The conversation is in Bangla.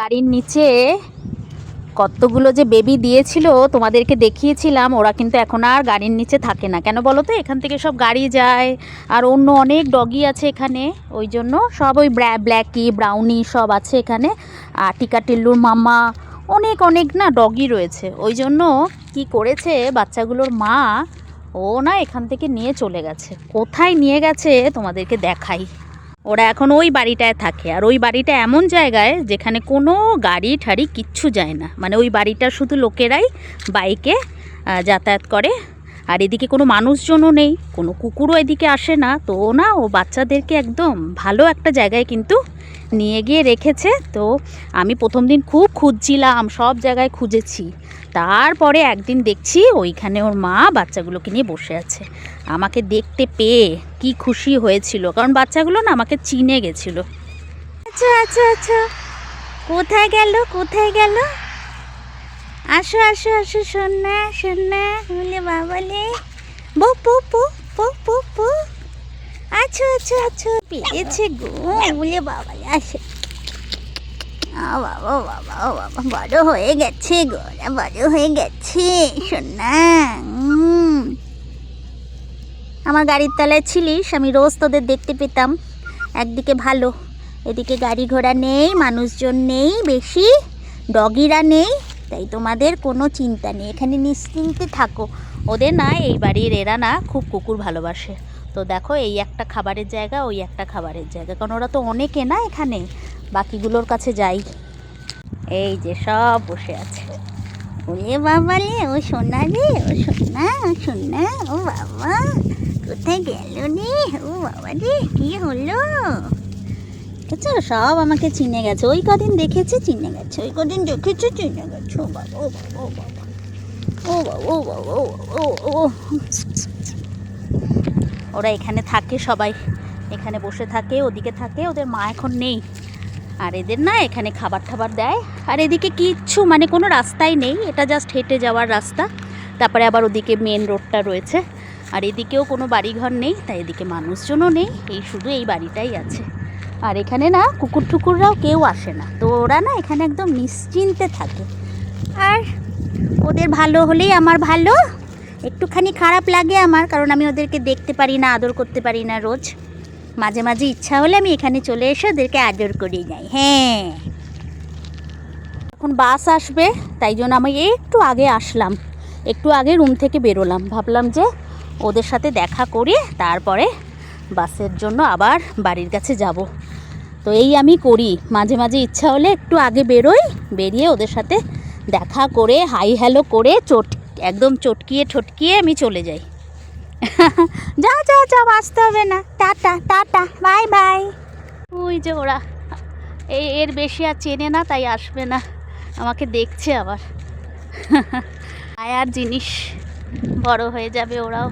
গাড়ির নিচে কতগুলো যে বেবি দিয়েছিল তোমাদেরকে দেখিয়েছিলাম, ওরা কিন্তু এখন আর গাড়ির নিচে থাকে না। কেন বলো তো? এখান থেকে সব গাড়ি যায়, আর অন্য অনেক ডগি আছে এখানে। ওই জন্য সব ওই ব্ল্যাকি ব্রাউনি সব আছে এখানে। আর টিকা টিল্লুর মাম্মা, অনেক অনেক না ডগি রয়েছে। ওই জন্য কি করেছে বাচ্চাগুলোর মা, ও না এখান থেকে নিয়ে চলে গেছে। কোথায় নিয়ে গেছে তোমাদেরকে দেখাই। ওরা এখন ওই বাড়িটায় থাকে। আর ওই বাড়িটা এমন জায়গায় যেখানে কোনো গাড়ি ঠাড়ি কিচ্ছু যায় না। মানে ওই বাড়িটা শুধু লোকেরাই বাইকে যাতায়াত করে। আর এদিকে কোনো মানুষজনও নেই। কোনো কুকুরও এদিকে আসে না। তো ও না, ও বাচ্চাদেরকে একদম ভালো একটা জায়গায় কিন্তু নিয়ে গিয়ে রেখেছে। তো আমি প্রথম দিন খুব খুঁজছিলাম, সব জায়গায় খুঁজেছি। তারপরে একদিন দেখছি ওইখানে ওর মা বাচ্চাগুলোকে নিয়ে বসে আছে। আমাকে দেখতে পেয়ে কি খুশি হয়েছিল, কারণ বাচ্চাগুলো না আমাকে চিনে গেছিল। আচ্ছা আচ্ছা আচ্ছা। কোথায় গেল কোথায় গেল? আসো আসো আসো, সোনা সোনা, বলে বাবালে বো পু পু পু পু পু পেয়েছে গো, বলে বাবালে আসো। বাবা বাবা বাবা, বড় হয়ে গেছে গোরা বড় হয়ে গেছে, সোনা। আমার গাড়ির তলায় ছিলিস, আমি রোজ তোদের দেখতে পেতাম। একদিকে ভালো, এদিকে গাড়ি ঘোড়া নেই, মানুষজন নেই, বেশি ডগিরা নেই, তাই তোমাদের কোনো চিন্তা নেই। এখানে নিশ্চিন্তে থাকো। ওদের না, এই বাড়ির এরা না, খুব কুকুর ভালোবাসে। তো দেখো এই একটা খাবারের জায়গা ওই একটা খাবারের জায়গা কারণ ওরা তো অনেকে না এখানে বাকিগুলোর কাছে যাই এই যে সব বসে আছে ওরে বাবা রে ও সোনা রে ও সোনা ও সোনা ও বাবা কোথায় গেল রে ও বাবা রে কি হলো আচ্ছা সব আমাকে চিনে গেছে ওই কদিন দেখেছি চিনে গেছে ওই কদিন দেখেছে চিনে গেছে ও বাবা ও বাবা ও বাবা ও বাবা ও বাবা ও বাবা, ও ওরা এখানে থাকে, সবাই এখানে বসে থাকে, ওদিকে থাকে, ওদের মা এখন নেই। আর এদের না এখানে খাবার টাবার দেয়। আর এদিকে কিচ্ছু মানে কোনো রাস্তাই নেই, এটা জাস্ট হেঁটে যাওয়ার রাস্তা। তারপরে আবার ওদিকে মেন রোডটা রয়েছে। আর এদিকেও কোনো বাড়িঘর নেই, তাই এদিকে মানুষজনও নেই, এই শুধু এই বাড়িটাই আছে। আর এখানে না কুকুর টুকুররাও কেউ আসে না। তো ওরা না এখানে একদম নিশ্চিন্তে থাকে। আর ওদের ভালো হলেই আমার ভালো একটুখানি খারাপ লাগে আমার, কারণ আমি ওদেরকে দেখতে পারি না, আদর করতে পারি না রোজ। মাঝে মাঝে ইচ্ছা হলে আমি এখানে চলে এসে ওদেরকে আদর করে যাই হ্যাঁ। এখন বাস আসবে, তাই জন্য আমি একটু আগে আসলাম। একটু আগে রুম থেকে বেরোলাম। ভাবলাম যে ওদের সাথে দেখা করে, তারপরে বাসের জন্য আবার বাড়ির কাছে যাব। তো এই আমি করি। মাঝে মাঝে ইচ্ছা হলে একটু আগে বেরোই, বেরিয়ে ওদের সাথে দেখা করে, হাই হ্যালো করে চট একদম চটকিয়ে ঠটকিয়ে আমি চলে যাই। যা যা যা আসতে হবে না। Ta-ta ta-ta, bye bye. ওই যে ওরা এই এর বেশি আর চেনে না, তাই আসবে না। আমাকে দেখছে আবার। আয়ার জিনিস বড় হয়ে যাবে ওরাও।